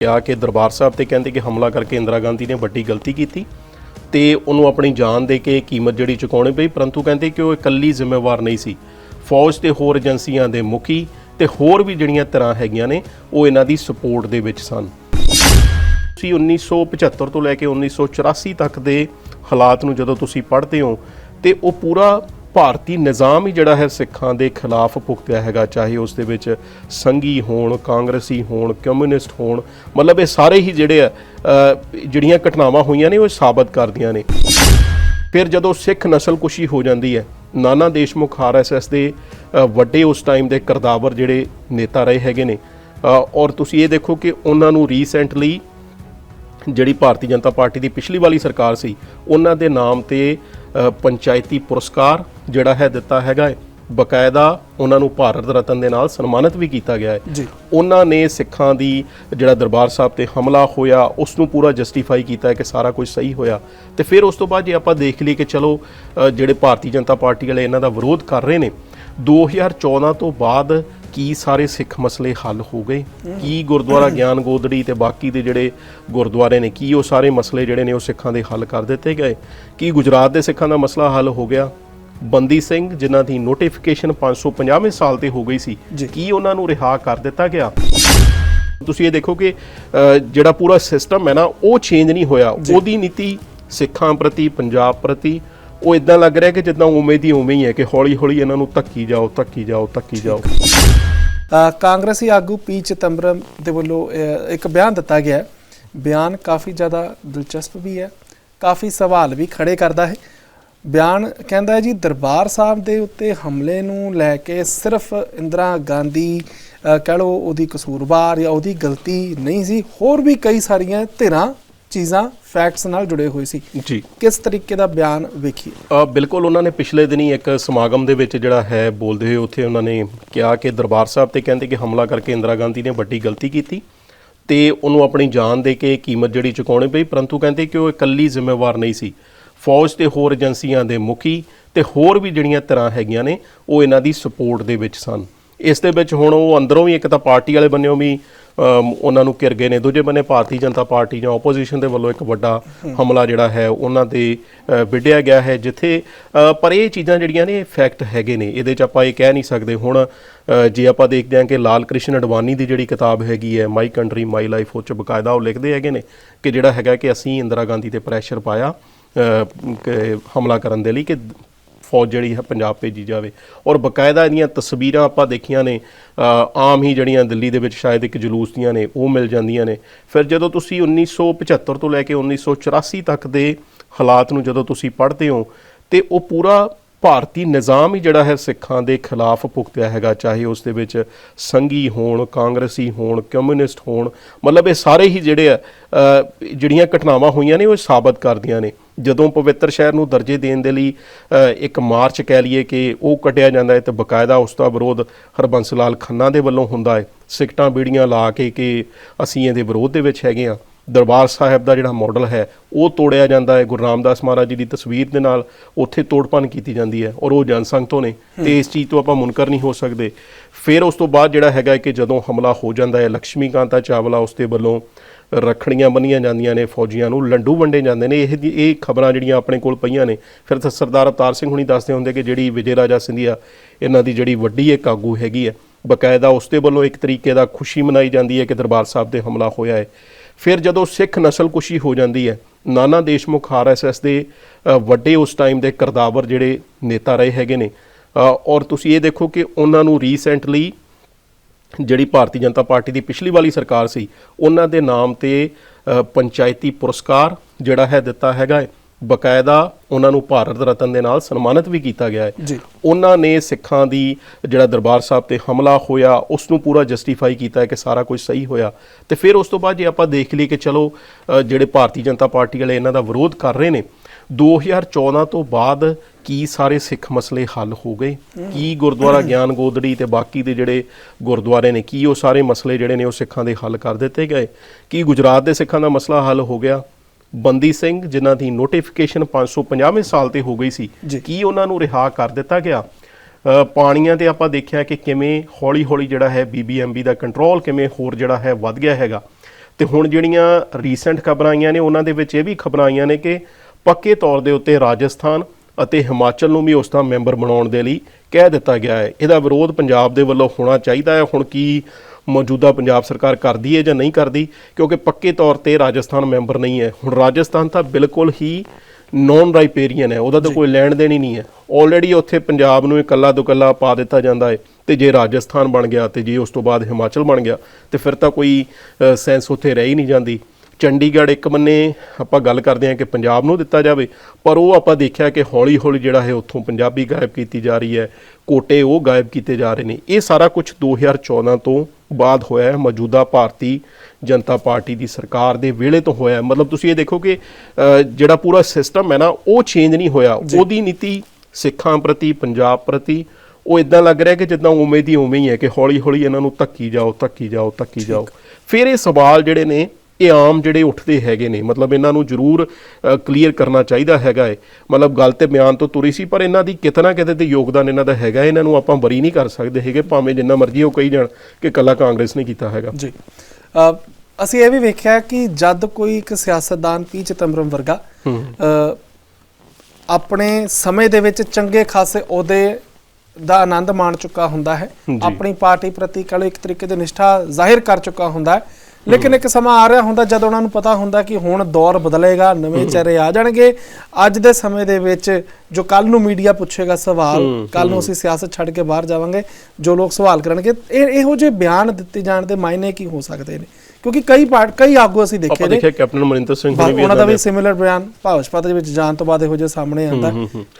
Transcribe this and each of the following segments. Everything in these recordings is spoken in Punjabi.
ਕਿਹਾ ਕਿ ਦਰਬਾਰ ਸਾਹਿਬ ਤੇ ਕਹਿੰਦੇ ਕਿ ਹਮਲਾ ਕਰਕੇ ਇੰਦਰਾ ਗਾਂਧੀ ਨੇ ਵੱਡੀ ਗਲਤੀ ਕੀਤੀ ਤੇ ਉਹਨੂੰ ਆਪਣੀ ਜਾਨ ਦੇ ਕੇ ਕੀਮਤ ਜਿਹੜੀ ਚੁਕਾਉਣੀ ਪਈ, ਪਰੰਤੂ ਕਹਿੰਦੇ ਕਿ ਉਹ ਇਕੱਲੀ ਜ਼ਿੰਮੇਵਾਰ ਨਹੀਂ ਸੀ। ਫੌਜ ਤੇ ਹੋਰ ਏਜੰਸੀਆਂ ਦੇ ਮੁਖੀ ਤੇ ਹੋਰ ਵੀ ਜਿਹੜੀਆਂ ਤਰ੍ਹਾਂ ਹੈਗੀਆਂ ਨੇ, ਉਹ ਇਹਨਾਂ ਦੀ ਸਪੋਰਟ ਦੇ ਵਿੱਚ ਸਨ। ਤੁਸੀਂ 1975 ਤੋਂ ਲੈ ਕੇ 1984 ਤੱਕ ਦੇ ਹਾਲਾਤ ਨੂੰ ਜਦੋਂ ਤੁਸੀਂ ਪੜ੍ਹਦੇ ਹੋ ਤੇ ਉਹ ਪੂਰਾ ਭਾਰਤੀ ਨਿਜ਼ਾਮ ਹੀ ਜਿਹੜਾ ਹੈ ਸਿੱਖਾਂ ਦੇ ਖਿਲਾਫ ਭੁਗਤਿਆ ਹੈਗਾ, ਚਾਹੇ ਉਸ ਦੇ ਵਿੱਚ ਸੰਘੀ ਹੋਣ, ਕਾਂਗਰਸੀ ਹੋਣ, ਕਮਿਊਨਿਸਟ ਹੋਣ, ਮਤਲਬ ਇਹ ਸਾਰੇ ਹੀ ਜਿਹੜੇ ਆ ਜਿਹੜੀਆਂ ਘਟਨਾਵਾਂ ਹੋਈਆਂ ਨੇ, ਉਹ ਸਾਬਤ ਕਰਦੀਆਂ ਨੇ। ਫਿਰ ਜਦੋਂ ਸਿੱਖ ਨਸਲਕੁਸ਼ੀ ਹੋ ਜਾਂਦੀ ਹੈ, ਨਾਨਾ ਦੇਸ਼ਮੁਖ ਆਰਐਸਐਸ ਦੇ ਵੱਡੇ ਉਸ ਟਾਈਮ ਦੇ ਕਰਦਾਵਰ ਜਿਹੜੇ ਨੇਤਾ ਰਹੇ ਹੈਗੇ ਨੇ ਔਰ ਤੁਸੀਂ ਇਹ ਦੇਖੋ ਕਿ ਉਹਨਾਂ ਨੂੰ ਰੀਸੈਂਟਲੀ ਜਿਹੜੀ ਭਾਰਤੀ ਜਨਤਾ ਪਾਰਟੀ ਦੀ ਪਿਛਲੀ ਵਾਲੀ ਸਰਕਾਰ ਸੀ, ਉਹਨਾਂ ਦੇ ਨਾਮ ਤੇ ਪੰਚਾਇਤੀ ਪੁਰਸਕਾਰ ਜਿਹੜਾ ਹੈ ਦਿੱਤਾ ਹੈਗਾ ਹੈ। ਬਕਾਇਦਾ ਉਹਨਾਂ ਨੂੰ ਭਾਰਤ ਰਤਨ ਦੇ ਨਾਲ ਸਨਮਾਨਿਤ ਵੀ ਕੀਤਾ ਗਿਆ ਹੈ। ਜੀ। ਉਹਨਾਂ ਨੇ ਸਿੱਖਾਂ ਦੀ ਜਿਹੜਾ ਦਰਬਾਰ ਸਾਹਿਬ ਤੇ ਹਮਲਾ ਹੋਇਆ ਉਸ ਨੂੰ ਪੂਰਾ ਜਸਟੀਫਾਈ ਕੀਤਾ ਹੈ ਕਿ ਸਾਰਾ ਕੁਝ ਸਹੀ ਹੋਇਆ। ਤੇ ਫਿਰ ਉਸ ਤੋਂ ਬਾਅਦ ਜੇ ਆਪਾਂ ਦੇਖ ਲਈਏ ਕਿ ਚਲੋ ਜਿਹੜੇ ਭਾਰਤੀ ਜਨਤਾ ਪਾਰਟੀ ਵਾਲੇ ਇਹਨਾਂ ਦਾ ਵਿਰੋਧ ਕਰ ਰਹੇ ਨੇ 2014 ਤੋਂ ਬਾਅਦ ਕੀ ਸਾਰੇ ਸਿੱਖ ਮਸਲੇ ਹੱਲ ਹੋ ਗਏ? ਕੀ ਗੁਰਦੁਆਰਾ ਗਿਆਨ ਗੋਦੜੀ ਤੇ ਬਾਕੀ ਦੇ ਜਿਹੜੇ ਗੁਰਦੁਆਰੇ ਨੇ ਕੀ ਉਹ ਸਾਰੇ ਮਸਲੇ ਜਿਹੜੇ ਨੇ ਉਹ ਸਿੱਖਾਂ ਦੇ ਹੱਲ ਕਰ ਦਿੱਤੇ ਗਏ? ਕੀ ਗੁਜਰਾਤ ਦੇ ਸਿੱਖਾਂ ਦਾ ਮਸਲਾ ਹੱਲ ਹੋ ਗਿਆ? ਬੰਦੀ ਸਿੰਘ ਜਿਨ੍ਹਾਂ ਦੀ ਨੋਟੀਫਿਕੇਸ਼ਨ 550ਵੇਂ ਸਾਲ ਤੇ ਹੋ ਗਈ ਸੀ। ਕੀ ਉਹਨਾਂ ਨੂੰ ਰਿਹਾ ਕਰ ਦਿੱਤਾ ਗਿਆ? ਤੁਸੀਂ ਇਹ ਦੇਖੋ ਕਿ ਜਿਹੜਾ ਪੂਰਾ ਸਿਸਟਮ ਹੈ ਨਾ ਉਹ ਚੇਂਜ ਨਹੀਂ ਹੋਇਆ। ਉਹਦੀ ਨੀਤੀ ਸਿੱਖਾਂ ਪ੍ਰਤੀ ਪੰਜਾਬ ਪ੍ਰਤੀ ਉਹ ਇਦਾਂ ਲੱਗ ਰਿਹਾ ਕਿ ਜਿੱਦਾਂ ਉਵੇਂ ਦੀ ਉਵੇਂ ਹੀ ਹੈ ਕਿ ਹੌਲੀ ਹੌਲੀ ਇਹਨਾਂ ਨੂੰ ਧੱਕੀ ਜਾਓ ਧੱਕੀ ਜਾਓ ਧੱਕੀ ਜਾਓ। ਕਾਂਗਰਸੀ ਆਗੂ ਪੀ ਚਿਦੰਬਰਮ ਦੇ ਵੱਲੋਂ ਇੱਕ ਬਿਆਨ ਦਿੱਤਾ ਗਿਆ ਬਿਆਨ ਕਾਫੀ ਜ਼ਿਆਦਾ ਦਿਲਚਸਪ ਵੀ ਹੈ ਕਾਫੀ ਸਵਾਲ ਵੀ ਖੜੇ ਕਰਦਾ ਹੈ। ਬਿਆਨ ਕਹਿੰਦਾ ਹੈ ਜੀ ਦਰਬਾਰ ਸਾਹਿਬ ਦੇ ਉੱਤੇ ਹਮਲੇ ਨੂੰ ਲੈ ਕੇ ਸਿਰਫ ਇੰਦਰਾ ਗਾਂਧੀ ਅ, ਕਹਿ ਲਓ ਉਹਦੀ ਕਸੂਰਵਾਰ ਜਾਂ ਉਹਦੀ ਗਲਤੀ ਨਹੀਂ ਸੀ ਹੋਰ ਵੀ ਕਈ ਸਾਰੀਆਂ ਧਿਰਾਂ ਚੀਜ਼ਾਂ ਫੈਕਟਸ ਨਾਲ ਜੁੜੇ ਹੋਏ ਸੀ। ਜੀ। ਕਿਸ ਤਰੀਕੇ ਦਾ ਬਿਆਨ ਵੇਖੀਏ? ਅ, ਬਿਲਕੁਲ ਉਹਨਾਂ ਨੇ ਪਿਛਲੇ ਦਿਨੀ ਇੱਕ ਸਮਾਗਮ ਦੇ ਵਿੱਚ ਜਿਹੜਾ ਹੈ ਬੋਲਦੇ ਹੋਏ ਉੱਥੇ ਉਹਨਾਂ ਨੇ ਕਿਹਾ ਕਿ ਦਰਬਾਰ ਸਾਹਿਬ ਤੇ ਕਹਿੰਦੇ ਕਿ ਹਮਲਾ ਕਰਕੇ ਇੰਦਰਾ ਗਾਂਧੀ ਨੇ ਵੱਡੀ ਗਲਤੀ ਕੀਤੀ ਤੇ ਉਹਨੂੰ ਆਪਣੀ ਜਾਨ ਦੇ ਕੇ ਕੀਮਤ ਜਿਹੜੀ ਚੁਕਾਉਣੀ ਪਈ ਪਰੰਤੂ ਕਹਿੰਦੇ ਕਿ ਉਹ ਇਕੱਲੀ ਜ਼ਿੰਮੇਵਾਰ ਨਹੀਂ ਸੀ। ਫੌਜ ਤੇ ਹੋਰ ਏਜੰਸੀਆਂ ਦੇ ਮੁਖੀ ਤੇ ਹੋਰ ਵੀ ਜਿਹੜੀਆਂ ਤਰ੍ਹਾਂ ਹੈਗੀਆਂ ਨੇ ਉਹ ਇਹਨਾਂ ਦੀ ਸਪੋਰਟ ਦੇ ਵਿੱਚ ਸਨ। ਇਸ ਦੇ ਵਿੱਚ ਹੁਣ ਉਹ ਅੰਦਰੋਂ ਵੀ ਇੱਕ ਤਾਂ ਪਾਰਟੀ ਵਾਲੇ ਬੰਨਿਓ ਵੀ ਉਹਨਾਂ ਨੂੰ ਘਿਰ ਗਏ ਨੇ। ਦੂਜੇ ਬੰਨੇ ਭਾਰਤੀ ਜਨਤਾ ਪਾਰਟੀ ਜਾਂ ਆਪੋਜੀਸ਼ਨ ਦੇ ਵੱਲੋਂ ਇੱਕ ਵੱਡਾ ਹਮਲਾ ਜਿਹੜਾ ਹੈ ਉਹਨਾਂ ਦੇ ਅ, ਵਿੱਢਿਆ ਗਿਆ ਹੈ ਜਿੱਥੇ ਪਰ ਇਹ ਚੀਜ਼ਾਂ ਜਿਹੜੀਆਂ ਨੇ ਫੈਕਟ ਹੈਗੇ ਨੇ। ਇਹਦੇ ਚ ਆਪਾਂ ਇਹ ਕਹਿ ਨਹੀਂ ਸਕਦੇ ਹੁਣ ਜੇ ਆਪਾਂ ਦੇਖਦੇ ਹਾਂ ਕਿ ਲਾਲ ਕ੍ਰਿਸ਼ਨ ਅਡਵਾਨੀ ਦੀ ਜਿਹੜੀ ਕਿਤਾਬ ਹੈਗੀ ਹੈ ਮਾਈ ਕੰਟਰੀ ਮਾਈ ਲਾਈਫ ਉਹ ਚ ਬਕਾਇਦਾ ਉਹ ਲਿਖਦੇ ਹੈਗੇ ਨੇ ਕਿ ਜਿਹੜਾ ਹੈਗਾ ਕਿ ਅਸੀਂ ਇੰਦਰਾ ਗਾਂਧੀ ਤੇ ਪ੍ਰੈਸ਼ਰ ਪਾਇਆ ਹਮਲਾ ਕਰਨ ਦੇ ਲਈ ਕਿ ਫੌਜ ਜਿਹੜੀ ਹੈ ਪੰਜਾਬ ਭੇਜੀ ਜਾਵੇ। ਔਰ ਬਕਾਇਦਾ ਇਹਦੀਆਂ ਤਸਵੀਰਾਂ ਆਪਾਂ ਦੇਖੀਆਂ ਨੇ ਆਮ ਹੀ ਜਿਹੜੀਆਂ ਦਿੱਲੀ ਦੇ ਵਿੱਚ ਸ਼ਾਇਦ ਇੱਕ ਜਲੂਸ ਦੀਆਂ ਨੇ, ਉਹ ਮਿਲ ਜਾਂਦੀਆਂ ਨੇ। ਫਿਰ ਜਦੋਂ ਤੁਸੀਂ 1975 ਤੋਂ ਲੈ ਕੇ 1984 ਤੱਕ ਦੇ ਹਾਲਾਤ ਨੂੰ ਜਦੋਂ ਤੁਸੀਂ ਪੜ੍ਹਦੇ ਹੋ, ਤੇ ਉਹ ਪੂਰਾ ਭਾਰਤੀ ਨਿਜ਼ਾਮ ਹੀ ਜਿਹੜਾ ਹੈ ਸਿੱਖਾਂ ਦੇ ਖਿਲਾਫ ਭੁਗਤਿਆ ਹੈਗਾ, ਚਾਹੇ ਉਸ ਦੇ ਵਿੱਚ ਸੰਘੀ ਹੋਣ, ਕਾਂਗਰਸੀ ਹੋਣ, ਕਮਿਊਨਿਸਟ ਹੋਣ, ਮਤਲਬ ਇਹ ਸਾਰੇ ਹੀ ਜਿਹੜੇ ਆ ਜਿਹੜੀਆਂ ਘਟਨਾਵਾਂ ਹੋਈਆਂ ਨੇ, ਉਹ ਸਾਬਤ ਕਰਦੀਆਂ ਨੇ। ਜਦੋਂ ਪਵਿੱਤਰ ਸ਼ਹਿਰ ਨੂੰ ਦਰਜੇ ਦੇਣ ਦੇ ਲਈ ਇੱਕ ਮਾਰਚ ਕਹਿ ਲਈਏ ਕਿ ਉਹ ਕੱਢਿਆ ਜਾਂਦਾ ਹੈ ਤੇ ਬਕਾਇਦਾ ਉਸ ਦਾ ਵਿਰੋਧ ਹਰਬੰਸ ਲਾਲ ਖੰਨਾ ਦੇ ਵੱਲੋਂ ਹੁੰਦਾ ਹੈ। ਸਿਕਟਾਂ ਬੀੜੀਆਂ ਲਾ ਕੇ ਕਿ ਅਸੀਂ ਇਹਦੇ ਵਿਰੋਧ ਦੇ ਵਿੱਚ ਹੈਗੇ ਆ ਦਰਬਾਰ ਸਾਹਿਬ ਦਾ ਜਿਹੜਾ ਮਾਡਲ ਹੈ, ਉਹ ਤੋੜਿਆ ਜਾਂਦਾ ਹੈ। ਗੁਰੂ ਰਾਮਦਾਸ ਮਹਾਰਾਜ ਜੀ ਦੀ ਤਸਵੀਰ ਦੇ ਨਾਲ ਉੱਥੇ ਤੋੜਪਨ ਕੀਤੀ ਜਾਂਦੀ ਹੈ ਔਰ ਉਹ ਜਨਸੰਘ ਤੋਂ ਨੇ ਤੇ ਇਸ ਚੀਜ਼ ਤੋਂ ਆਪਾਂ ਮੁਨਕਰ ਨਹੀਂ ਹੋ ਸਕਦੇ। ਫਿਰ ਉਸ ਤੋਂ ਬਾਅਦ ਜਿਹੜਾ ਹੈਗਾ ਕਿ ਜਦੋਂ ਹਮਲਾ ਹੋ ਜਾਂਦਾ ਹੈ ਲక్ష్ਮੀ ਕਾਂਤਾ ਚਾਵਲਾ ਉਸ ਦੇ ਵੱਲੋਂ ਰੱਖੜੀਆਂ ਬੰਨੀਆਂ ਜਾਂਦੀਆਂ ਨੇ ਫੌਜੀਆਂ ਨੂੰ, ਲੰਡੂ ਵੰਡੇ ਜਾਂਦੇ ਨੇ। ਇਹ ਜੀ- ਇਹ ਖਬਰਾਂ ਜਿਹੜੀਆਂ ਆਪਣੇ ਕੋਲ ਪਈਆਂ ਨੇ। ਫਿਰ ਤਾਂ ਸਰਦਾਰ ਅਵਤਾਰ ਸਿੰਘ ਹੁਣੀ ਦੱਸਦੇ ਹੁੰਦੇ ਕਿ ਜਿਹੜੀ ਵਿਜੇ ਰਾਜਾ ਸਿੰਧੀਆ, ਇਹਨਾਂ ਦੀ ਜਿਹੜੀ ਵੱਡੀ ਇੱਕ ਆਗੂ ਹੈਗੀ ਹੈ, ਬਕਾਇਦਾ ਉਸ ਦੇ ਵੱਲੋਂ ਇੱਕ ਤਰੀਕੇ ਦਾ ਖੁਸ਼ੀ ਮਨਾਈ ਜਾਂਦੀ ਹੈ ਕਿ ਦਰਬਾਰ ਸਾਹਿਬ ਤੇ ਹਮਲਾ ਹੋਇਆ ਹੈ। ਫਿਰ ਜਦੋਂ ਸਿੱਖ ਨਸਲਕੁਸ਼ੀ ਹੋ ਜਾਂਦੀ ਹੈ, ਨਾਨਾ ਦੇਸ਼ਮੁਖ ਆਰਐਸਐਸ ਦੇ ਵੱਡੇ ਉਸ ਟਾਈਮ ਦੇ ਕਰਦਾਵਰ ਜਿਹੜੇ ਨੇਤਾ ਰਹੇ ਹੈਗੇ ਨੇ। ਔਰ ਤੁਸੀਂ ਇਹ ਦੇਖੋ ਕਿ ਉਹਨਾਂ ਨੂੰ ਰੀਸੈਂਟਲੀ ਜਿਹੜੀ ਭਾਰਤੀ ਜਨਤਾ ਪਾਰਟੀ ਦੀ ਪਿਛਲੀ ਵਾਲੀ ਸਰਕਾਰ ਸੀ ਉਹਨਾਂ ਦੇ ਨਾਮ ਤੇ ਪੰਚਾਇਤੀ ਪੁਰਸਕਾਰ ਜਿਹੜਾ ਹੈ ਦਿੱਤਾ ਹੈਗਾ ਹੈ। ਬਕਾਇਦਾ ਉਹਨਾਂ ਨੂੰ ਭਾਰਤ ਰਤਨ ਦੇ ਨਾਲ ਸਨਮਾਨਿਤ ਵੀ ਕੀਤਾ ਗਿਆ ਹੈ। ਜੀ। ਉਹਨਾਂ ਨੇ ਸਿੱਖਾਂ ਦੀ ਜਿਹੜਾ ਦਰਬਾਰ ਸਾਹਿਬ ਤੇ ਹਮਲਾ ਹੋਇਆ ਉਸ ਨੂੰ ਪੂਰਾ ਜਸਟੀਫਾਈ ਕੀਤਾ ਹੈ ਕਿ ਸਾਰਾ ਕੁਝ ਸਹੀ ਹੋਇਆ। ਤੇ ਫਿਰ ਉਸ ਤੋਂ ਬਾਅਦ ਜੇ ਆਪਾਂ ਦੇਖ ਲਈਏ ਕਿ ਚਲੋ ਜਿਹੜੇ ਭਾਰਤੀ ਜਨਤਾ ਪਾਰਟੀ ਵਾਲੇ ਇਹਨਾਂ ਦਾ ਵਿਰੋਧ ਕਰ ਰਹੇ ਨੇ 2014 ਤੋਂ ਬਾਅਦ ਕੀ ਸਾਰੇ ਸਿੱਖ ਮਸਲੇ ਹੱਲ ਹੋ ਗਏ? ਕੀ ਗੁਰਦੁਆਰਾ ਗਿਆਨ ਗੋਦੜੀ ਤੇ ਬਾਕੀ ਦੇ ਜਿਹੜੇ ਗੁਰਦੁਆਰੇ ਨੇ ਕੀ ਉਹ ਸਾਰੇ ਮਸਲੇ ਜਿਹੜੇ ਨੇ ਉਹ ਸਿੱਖਾਂ ਦੇ ਹੱਲ ਕਰ ਦਿੱਤੇ ਗਏ? ਕੀ ਗੁਜਰਾਤ ਦੇ ਸਿੱਖਾਂ ਦਾ ਮਸਲਾ ਹੱਲ ਹੋ ਗਿਆ? ਬੰਦੀ ਸਿੰਘ ਜਿਨ੍ਹਾਂ ਦੀ ਨੋਟੀਫਿਕੇਸ਼ਨ 550ਵੇਂ ਸਾਲ ਤੇ ਹੋ ਗਈ ਸੀ। ਕੀ ਉਹਨਾਂ ਨੂੰ ਰਿਹਾ ਕਰ ਦਿੱਤਾ ਗਿਆ? ਪਾਣੀਆਂ ਤੇ ਆਪਾਂ ਦੇਖਿਆ ਕਿ ਕਿਵੇਂ ਹੌਲੀ-ਹੌਲੀ ਜਿਹੜਾ ਹੈ ਬੀਬੀਐਮਬੀ ਦਾ ਕੰਟਰੋਲ ਕਿਵੇਂ ਹੋਰ ਜਿਹੜਾ ਹੈ ਵੱਧ ਗਿਆ ਹੈਗਾ। ਤੇ ਹੁਣ ਜਿਹੜੀਆਂ ਰੀਸੈਂਟ ਖਬਰਾਂ ਆਈਆਂ ਨੇ ਉਹਨਾਂ ਦੇ ਵਿੱਚ ਇਹ ਵੀ ਖਬਰਾਂ ਆਈਆਂ ਨੇ ਕਿ ਪੱਕੇ ਤੌਰ ਦੇ ਉੱਤੇ ਰਾਜਸਥਾਨ ਅਤੇ ਹਿਮਾਚਲ ਨੂੰ ਵੀ ਉਸ ਦਾ ਮੈਂਬਰ ਬਣਾਉਣ ਦੇ ਲਈ ਕਹਿ ਦਿੱਤਾ ਗਿਆ ਹੈ। ਇਹਦਾ ਵਿਰੋਧ ਪੰਜਾਬ ਦੇ ਵੱਲੋਂ ਹੋਣਾ ਚਾਹੀਦਾ ਹੈ। ਹੁਣ ਕੀ ਮੌਜੂਦਾ ਪੰਜਾਬ ਸਰਕਾਰ ਕਰਦੀ ਹੈ ਜਾਂ ਨਹੀਂ ਕਰਦੀ? ਕਿਉਂਕਿ ਪੱਕੇ ਤੌਰ ਤੇ ਰਾਜਸਥਾਨ ਮੈਂਬਰ ਨਹੀਂ ਹੈ। ਹੁਣ ਰਾਜਸਥਾਨ ਤਾਂ ਬਿਲਕੁਲ ਹੀ ਨੌਨ ਰਾਈਪੇਰੀਅਨ ਹੈ। ਉਹਦਾ ਤਾਂ ਕੋਈ ਲੈਣ ਦੇਣ ਹੀ ਨਹੀਂ ਹੈ। ਆਲਰੇਡੀ ਉੱਥੇ ਪੰਜਾਬ ਨੂੰ ਇਕੱਲਾ ਦੁਕੱਲਾ ਪਾ ਦਿੱਤਾ ਜਾਂਦਾ ਹੈ। ਤੇ ਜੇ ਰਾਜਸਥਾਨ ਬਣ ਗਿਆ ਤੇ ਜੇ ਉਸ ਤੋਂ ਬਾਅਦ ਹਿਮਾਚਲ ਬਣ ਗਿਆ ਤੇ ਫਿਰ ਤਾਂ ਕੋਈ ਸੈਂਸ ਉੱਥੇ ਰਹਿ ਹੀ ਨਹੀਂ ਜਾਂਦੀ। ਚੰਡੀਗੜ੍ਹ ਇੱਕ ਬੰਨੇ ਆਪਾਂ ਗੱਲ ਕਰਦੇ ਹਾਂ ਕਿ ਪੰਜਾਬ ਨੂੰ ਦਿੱਤਾ ਜਾਵੇ ਪਰ ਉਹ ਆਪਾਂ ਦੇਖਿਆ ਕਿ ਹੌਲੀ ਹੌਲੀ ਜਿਹੜਾ ਹੈ ਉੱਥੋਂ ਪੰਜਾਬੀ ਗਾਇਬ ਕੀਤੀ ਜਾ ਰਹੀ ਹੈ ਕੋਟੇ ਉਹ ਗਾਇਬ ਕੀਤੇ ਜਾ ਰਹੇ ਨੇ। ਇਹ ਸਾਰਾ ਕੁਝ 2014 ਤੋਂ ਬਾਅਦ ਹੋਇਆ ਹੈ ਮੌਜੂਦਾ ਭਾਰਤੀ ਜਨਤਾ ਪਾਰਟੀ ਦੀ ਸਰਕਾਰ ਦੇ ਵੇਲੇ ਤੋਂ ਹੋਇਆ ਹੈ। ਮਤਲਬ ਤੁਸੀਂ ਇਹ ਦੇਖੋ ਕਿ ਜਿਹੜਾ ਪੂਰਾ ਸਿਸਟਮ ਹੈ ਨਾ ਉਹ ਚੇਂਜ ਨਹੀਂ ਹੋਇਆ। ਉਹਦੀ ਨੀਤੀ ਸਿੱਖਾਂ ਪ੍ਰਤੀ ਪੰਜਾਬ ਪ੍ਰਤੀ ਉਹ ਇਦਾਂ ਲੱਗ ਰਿਹਾ ਕਿ ਜਿੱਦਾਂ ਉਵੇਂ ਦੀ ਉਵੇਂ ਹੀ ਹੈ ਕਿ ਹੌਲੀ ਹੌਲੀ ਇਹਨਾਂ ਨੂੰ ਧੱਕੀ ਜਾਓ ਧੱਕੀ ਜਾਓ ਧੱਕੀ ਜਾਓ। ਫਿਰ ਇਹ ਸਵਾਲ ਜਿਹੜੇ ਨੇ ਇਹ ਆਮ ਜਿਹੜੇ ਉੱਠਦੇ ਹੈਗੇ ਨੇ ਮਤਲਬ ਇਹਨਾਂ ਨੂੰ ਜ਼ਰੂਰ ਕਲੀਅਰ ਕਰਨਾ ਚਾਹੀਦਾ ਹੈਗਾ ਹੈ ਮਤਲਬ ਗੱਲ ਤੇ ਬਿਆਨ ਤੋਂ ਤੁਰੀ ਸੀ ਪਰ ਇਹਨਾਂ ਦੀ ਕਿਤਨਾ ਕਿਤੇ ਤੇ ਯੋਗਦਾਨ ਇਹਨਾਂ ਦਾ ਹੈਗਾ। ਇਹਨਾਂ ਨੂੰ ਆਪਾਂ ਬਰੀ ਨਹੀਂ ਕਰ ਸਕਦੇ ਹੈਗੇ ਭਾਵੇਂ ਜਿੰਨਾ ਮਰਜ਼ੀ ਉਹ ਕਹੀ ਜਾਣ ਕਿ ਕੱਲਾ ਕਾਂਗਰਸ ਨੇ ਕੀਤਾ ਹੈਗਾ। ਜੀ। ਅਸੀਂ ਇਹ ਵੀ ਵੇਖਿਆ ਕਿ ਜਦ ਕੋਈ ਇੱਕ ਸਿਆਸਤਦਾਨ ਪੀ ਚਿਦੰਬਰਮ ਵਰਗਾ ਆਪਣੇ ਸਮੇਂ ਦੇ ਵਿੱਚ ਚੰਗੇ ਖਾਸੇ ਅਹੁਦੇ ਦਾ ਆਨੰਦ ਮਾਣ ਚੁੱਕਾ ਹੁੰਦਾ ਹੈ। ਆਪਣੀ ਪਾਰਟੀ ਪ੍ਰਤੀ ਕਲ ਇੱਕ ਤਰੀਕੇ ਦੀ ਨਿਸ਼ਠਾ ਜ਼ਾਹਿਰ ਕਰ ਚੁੱਕਾ ਹੁੰਦਾ ਹੈ। ਲੇਕਿਨ ਇੱਕ ਸਮਾਂ ਆ ਰਿਹਾ ਹੁੰਦਾ ਜਦ ਉਹਨਾਂ ਨੂੰ ਪਤਾ ਹੁੰਦਾ ਕਿ ਹੁਣ ਦੌਰ ਬਦਲੇਗਾ ਨਵੇਂ ਚਿਹਰੇ ਆ ਜਾਣਗੇ। ਅੱਜ ਦੇ ਸਮੇਂ ਦੇ ਵਿੱਚ ਜੋ ਕੱਲ ਨੂੰ ਮੀਡੀਆ ਪੁੱਛੇਗਾ ਸਵਾਲ ਕੱਲ ਨੂੰ ਅਸੀਂ ਸਿਆਸਤ ਛੱਡ ਕੇ ਬਾਹਰ ਜਾਵਾਂਗੇ ਜੋ ਲੋਕ ਸਵਾਲ ਕਰਨਗੇ ਇਹ ਇਹੋ ਜਿਹੇ ਬਿਆਨ ਦਿੱਤੇ ਜਾਣ ਦੇ ਮਾਇਨੇ ਕੀ ਹੋ ਸਕਦੇ ਨੇ? ਕਿਉਂਕਿ ਕਈ ਪਾਰਟ ਕਈ ਆਗੂ ਅਸੀਂ ਦੇਖੇ ਆਪਾਂ ਨੇ ਦੇਖਿਆ ਕੈਪਟਨ ਅਮਰਿੰਦਰ ਸਿੰਘ ਨੇ ਵੀ ਉਹਨਾਂ ਦਾ ਵੀ ਸਿਮਿਲਰ ਬਿਆਨ ਭਾਜਪਾ ਦੇ ਵਿੱਚ ਜਾਣ ਤੋਂ ਬਾਅਦ ਇਹੋ ਜਿਹਾ ਸਾਹਮਣੇ ਆਉਂਦਾ।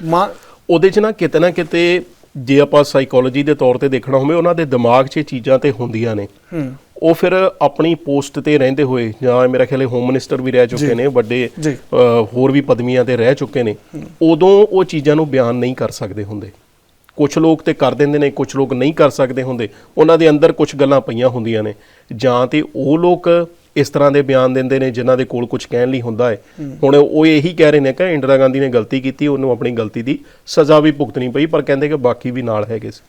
ਮਾਂ ਉਹਦੇ 'ਚ ਨਾ ਕਿਤੇ ਨਾ ਕਿਤੇ ਜੇ ਆਪਾਂ ਸਾਈਕੋਲੋਜੀ ਦੇ ਤੌਰ ਤੇ ਦੇਖਣਾ ਹੋਵੇ ਉਹਨਾਂ ਦੇ ਦਿਮਾਗ 'ਚ ਇਹ ਚੀਜ਼ਾਂ ਤੇ ਹੁੰਦੀਆਂ ਨੇ। ਉਹ ਫਿਰ ਆਪਣੀ ਪੋਸਟ ਤੇ ਰਹਿੰਦੇ ਹੋਏ ਜਾਂ ਮੇਰਾ ਖਿਆਲ ਹੈ ਹੋਮ ਮਿਨਿਸਟਰ ਵੀ ਰਹਿ ਚੁੱਕੇ ਨੇ ਵੱਡੇ ਹੋਰ ਵੀ ਪਦਵੀਆਂ ਤੇ ਰਹਿ ਚੁੱਕੇ ਨੇ ਉਦੋਂ ਉਹ ਚੀਜ਼ਾਂ ਨੂੰ ਬਿਆਨ ਨਹੀਂ ਕਰ ਸਕਦੇ ਹੁੰਦੇ। ਕੁਝ ਲੋਕ ਤੇ ਕਰ ਦਿੰਦੇ ਨੇ ਕੁਝ ਲੋਕ ਨਹੀਂ ਕਰ ਸਕਦੇ ਹੁੰਦੇ। ਉਹਨਾਂ ਦੇ ਅੰਦਰ ਕੁਝ ਗੱਲਾਂ ਪਈਆਂ ਹੁੰਦੀਆਂ ਨੇ। ਜਾਂ ਤੇ ਉਹ ਲੋਕ ਇਸ ਤਰ੍ਹਾਂ ਦੇ ਬਿਆਨ ਦਿੰਦੇ ਨੇ ਜਿਨ੍ਹਾਂ ਦੇ ਕੋਲ ਕੁਝ ਕਹਿਣ ਲਈ ਹੁੰਦਾ ਹੈ। ਹੁਣ ਉਹ ਇਹੀ ਕਹਿ ਰਹੇ ਨੇ ਕਿ ਇੰਦਰਾ ਗਾਂਧੀ ਨੇ ਗਲਤੀ ਕੀਤੀ ਉਹਨੂੰ ਆਪਣੀ ਗਲਤੀ ਦੀ ਸਜ਼ਾ ਵੀ ਭੁਗਤਣੀ ਪਈ ਪਰ ਕਹਿੰਦੇ ਕਿ ਬਾਕੀ ਵੀ ਨਾਲ ਹੈਗੇ ਸੀ।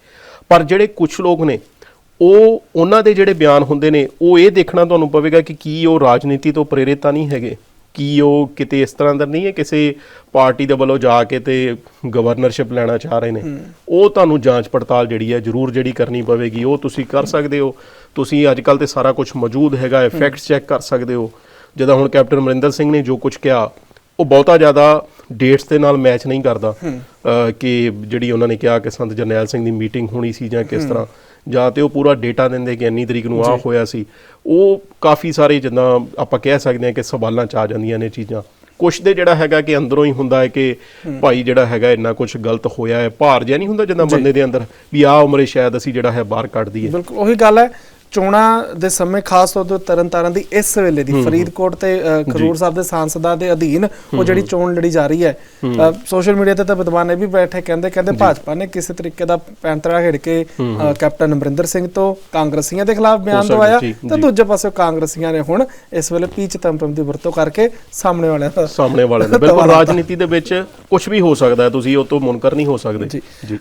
ਪਰ ਜਿਹੜੇ ਕੁਝ ਲੋਕ ਨੇ ਉਹ ਉਹਨਾਂ ਦੇ ਜਿਹੜੇ ਬਿਆਨ ਹੁੰਦੇ ਨੇ ਉਹ ਇਹ ਦੇਖਣਾ ਤੁਹਾਨੂੰ ਪਵੇਗਾ ਕਿ ਕੀ ਉਹ ਰਾਜਨੀਤੀ ਤੋਂ ਪ੍ਰੇਰਿਤ ਤਾਂ ਨਹੀਂ ਹੈਗੇ। ਕੀ ਉਹ ਕਿਤੇ ਇਸ ਤਰ੍ਹਾਂ ਦਾ ਨਹੀਂ ਹੈ ਕਿਸੇ ਪਾਰਟੀ ਦੇ ਵੱਲੋਂ ਜਾ ਕੇ ਤੇ ਗਵਰਨਰਸ਼ਿਪ ਲੈਣਾ ਚਾਹ ਰਹੇ ਨੇ। ਉਹ ਤੁਹਾਨੂੰ ਜਾਂਚ ਪੜਤਾਲ ਜਿਹੜੀ ਹੈ ਜ਼ਰੂਰ ਜਿਹੜੀ ਕਰਨੀ ਪਵੇਗੀ। ਉਹ ਤੁਸੀਂ ਕਰ ਸਕਦੇ ਹੋ। ਤੁਸੀਂ ਅੱਜ ਕੱਲ ਤੇ ਸਾਰਾ ਕੁਝ ਮੌਜੂਦ ਹੈਗਾ ਹੈ ਫੈਕਟਸ ਚੈੱਕ ਕਰ ਸਕਦੇ ਹੋ। ਜਦੋਂ ਹੁਣ ਕੈਪਟਨ ਅਮਰਿੰਦਰ ਸਿੰਘ ਨੇ ਜੋ ਕੁਝ ਕਿਹਾ ਉਹ ਬਹੁਤਾ ਜ਼ਿਆਦਾ ਡੇਟਸ ਦੇ ਨਾਲ ਮੈਚ ਨਹੀਂ ਕਰਦਾ। ਕਿ ਜਿਹੜੀ ਉਹਨਾਂ ਨੇ ਕਿਹਾ ਕਿ ਸੰਤ ਜਰਨੈਲ ਸਿੰਘ ਦੀ ਮੀਟਿੰਗ ਹੋਣੀ ਸੀ ਜਾਂ ਕਿਸ ਤਰ੍ਹਾਂ। ਜਾਂ ਤੇ ਉਹ ਪੂਰਾ ਡੇਟਾ ਦਿੰਦੇ ਕਿ ਇੰਨੀ ਤਰੀਕ ਨੂੰ ਆ ਹੋਇਆ ਸੀ। ਉਹ ਕਾਫੀ ਸਾਰੇ ਜਿੱਦਾਂ ਆਪਾਂ ਕਹਿ ਸਕਦੇ ਹਾਂ ਕਿ ਸਵਾਲਾਂ ਚ ਆ ਜਾਂਦੀਆਂ ਨੇ ਚੀਜ਼ਾਂ। ਕੁਛ ਦੇ ਜਿਹੜਾ ਹੈਗਾ ਕਿ ਅੰਦਰੋਂ ਹੀ ਹੁੰਦਾ ਹੈ ਕਿ ਭਾਈ ਜਿਹੜਾ ਹੈਗਾ ਇੰਨਾ ਕੁਝ ਗਲਤ ਹੋਇਆ ਹੈ ਭਾਰ ਜਿਹਾ ਨਹੀਂ ਹੁੰਦਾ ਜਿੱਦਾਂ ਬੰਦੇ ਦੇ ਅੰਦਰ ਵੀ ਆ ਉਮਰੇ ਸ਼ਾਇਦ ਅਸੀਂ ਜਿਹੜਾ ਹੈ ਬਾਹਰ ਕੱਢ ਦਈਏ। ਬਿਲਕੁਲ ਉਹੀ ਗੱਲ ਹੈ। ਚੋਣਾਂ ਦੇ ਸਮੇਂ ਖਾਸ ਤੌਰ ਤੇ ਤਰਨਤਾਰਨ ਦੀ ਇਸ ਵੇਲੇ ਦੀ ਫਰੀਦਕੋਟ ਤੇ ਅ, ਖਡੂਰ ਸਾਹਿਬ ਦੇ ਸਾਂਸਦਾਂ ਦੇ ਅਧੀਨ ਉਹ ਜਿਹੜੀ ਚੋਣ ਲੜੀ ਜਾ ਰਹੀ ਹੈ। ਸੋਸ਼ਲ ਮੀਡੀਆ ਤੇ ਤਾਂ ਵਿਦਵਾਨ ਇਹ ਵੀ ਬੈਠੇ ਕਹਿੰਦੇ ਕਹਿੰਦੇ ਭਾਜਪਾ ਨੇ ਕਿਸੇ ਤਰੀਕੇ ਦਾ ਪੈਂਤਰਾ ਖੇਡ ਕੇ ਕੈਪਟਨ ਅਮਰਿੰਦਰ ਸਿੰਘ ਤੋਂ ਕਾਂਗਰਸੀਆਂ ਦੇ ਖਿਲਾਫ ਬਿਆਨ ਦਵਾਇਆ ਤੇ। ਦੂਜੇ ਪਾਸੇ ਕਾਂਗਰਸੀਆਂ ਨੇ ਹੁਣ ਇਸ ਵੇਲੇ ਪੀਚ ਤੰਪਮ ਦੀ ਵਰਤੋਂ ਕਰਕੇ ਸਾਹਮਣੇ ਵਾਲਿਆਂ ਦਾ ਸਾਹਮਣੇ ਵਾਲੇ ਨੇ ਬਿਲਕੁਲ ਰਾਜਨੀਤੀ ਦੇ ਵਿੱਚ ਕੁਝ ਵੀ ਹੋ ਸਕਦਾ ਹੈ ਤੁਸੀਂ ਉਹ ਤੋਂ ਮੁਨਕਰ ਨਹੀਂ ਹੋ ਸਕਦੇ। ਜੀ।